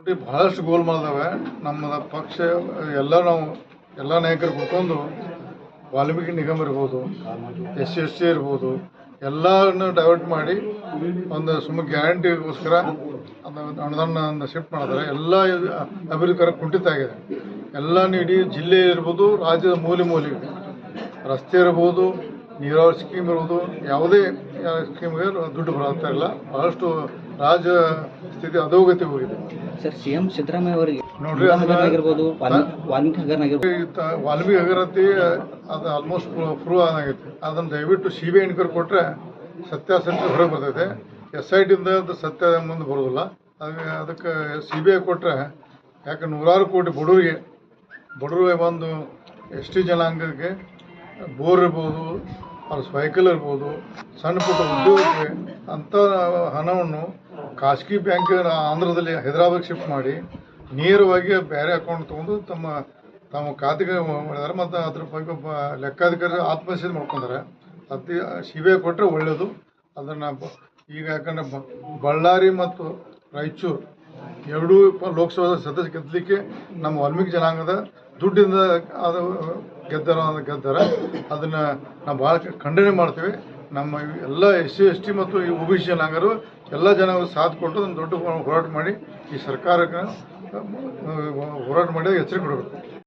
ನೋಡಿ, ಬಹಳಷ್ಟು ಗೋಲ್ಮಾಲದಾವೆ ನಮ್ಮ ಪಕ್ಷ, ಎಲ್ಲ ನಾವು, ಎಲ್ಲ ನಾಯಕರು ಕೂತ್ಕೊಂಡು ವಾಲ್ಮೀಕಿ ನಿಗಮ ಇರ್ಬೋದು, ಎಸ್ ಸಿ ಎಸ್ ಸಿ ಇರ್ಬೋದು, ಎಲ್ಲರನ್ನು ಡೈವರ್ಟ್ ಮಾಡಿ ಒಂದು ಸುಮ್ಮ ಗ್ಯಾರಂಟಿಗೋಸ್ಕರ ಅದು ಅನುದಾನ ಶಿಫ್ಟ್ ಮಾಡಿದ್ರೆ. ಎಲ್ಲ ಅಭಿವೃದ್ಧಿ ಕುಂಠಿತ ಆಗಿದೆ. ಎಲ್ಲ ಇಡೀ ಜಿಲ್ಲೆ ಇರ್ಬೋದು, ರಾಜ್ಯದ ಮೂಲೆ ಮೂಲೆಗೆ. ರಸ್ತೆ ಇರ್ಬೋದು ನೀರಾವರಿ ಸ್ಕೀಮ್ ಇರುವುದು ಯಾವುದೇ ಸ್ಕೀಮ್ಗೆ ದುಡ್ಡು ಬರ್ತಾ ಇಲ್ಲ. ಬಹಳಷ್ಟು ರಾಜ ಸ್ಥಿತಿ ಅಧೋಗತಿ ಹೋಗಿದೆ. ಸರ್ ಸಿ ಎಂ ಸಿದ್ದರಾಮಯ್ಯ ಅವರಿಗೆ ನೋಡ್ರಿ ಆಗಿರ್ಬೋದು ವಾಲ್ಮೀಕಿ ಹಗರಣ ವಾಲ್ಮೀಕಿ ಹಗರತಿ ಅದು ಆಲ್ಮೋಸ್ಟ್ ಪ್ರೂವ್ ಆಗೈತೆ ಅದನ್ನು ದಯವಿಟ್ಟು ಸಿ ಬಿ ಐ ಎನ್ಕ್ವೈರಿ ಕೊಟ್ಟರೆ ಸತ್ಯಾಸತ್ಯ ಹೊರಗೆ ಬರ್ತೈತೆ. ಎಸ್ ಐ ಟಿಯಿಂದ ಅದು ಸತ್ಯ ಮುಂದೆ ಬರೋದಿಲ್ಲ. ಅದಕ್ಕೆ ಅದಕ್ಕೆ ಸಿ ಬಿ ಐ ಕೊಟ್ಟರೆ ಯಾಕೆ ನೂರಾರು ಕೋಟಿ ಬಡವರಿಗೆ ಬಡವರಿಗೆ ಒಂದು ಎಸ್ ಟಿ ಜನಾಂಗಕ್ಕೆ ಬೋರ್ ಇರ್ಬೋದು ಅವ್ರ ಸೈಕಲ್ ಇರ್ಬೋದು, ಸಣ್ಣ ಪುಟ್ಟ ಉದ್ಯೋಗಕ್ಕೆ ಅಂಥ ಹಣವನ್ನು ಖಾಸಗಿ ಬ್ಯಾಂಕ್ ಆಂಧ್ರದಲ್ಲಿ ಹೈದರಾಬಾದ್ ಶಿಫ್ಟ್ ಮಾಡಿ ನೇರವಾಗಿ ಬೇರೆ ಅಕೌಂಟ್ ತೊಗೊಂಡು ತಮ್ಮ ತಮ್ಮ ಖಾತೆಗೆ ಮಾಡಿದ್ದಾರೆ ಮತ್ತು ಅದ್ರ ಬಗ್ಗೆ ಲೆಕ್ಕಾಧಿಕಾರಿ ಆತ್ಮಹತ್ಯೆ ಮಾಡ್ಕೊಂಡಾರೆ. ಅತಿ ಸಿ ಕೊಟ್ಟರೆ ಒಳ್ಳೆಯದು ಅದನ್ನು ಈಗ ಯಾಕಂದರೆ ಬಳ್ಳಾರಿ ಮತ್ತು ರಾಯಚೂರು ಎರಡೂ ಲೋಕಸಭಾ ಸದಸ್ಯ ಗೆದ್ದಲಿಕ್ಕೆ ನಮ್ಮ ವಾಲ್ಮೀಕಿ ಜನಾಂಗದ ದುಡ್ಡಿಂದ ಅದು ಗೆದ್ದಾರ ಗೆದ್ದಾರ, ಅದನ್ನು ನಾವು ಭಾಳ ಖಂಡನೆ ಮಾಡ್ತೀವಿ. ನಮ್ಮ ಎಲ್ಲ ಎಸ್ ಸಿ, ಎಸ್ ಟಿ ಮತ್ತು ಈ ಒ ಬಿ ಸಿ ಜನಾಂಗರು ಎಲ್ಲ ಜನ ಸಾಥ್ ಕೊಟ್ಟು ಒಂದು ದೊಡ್ಡ ಹೋರಾಟ ಮಾಡಿ ಈ ಸರ್ಕಾರಕ್ಕೆ ಹೋರಾಟ ಮಾಡಿ ಎಚ್ಚರಿಕೆ ಕೊಡಬೇಕು.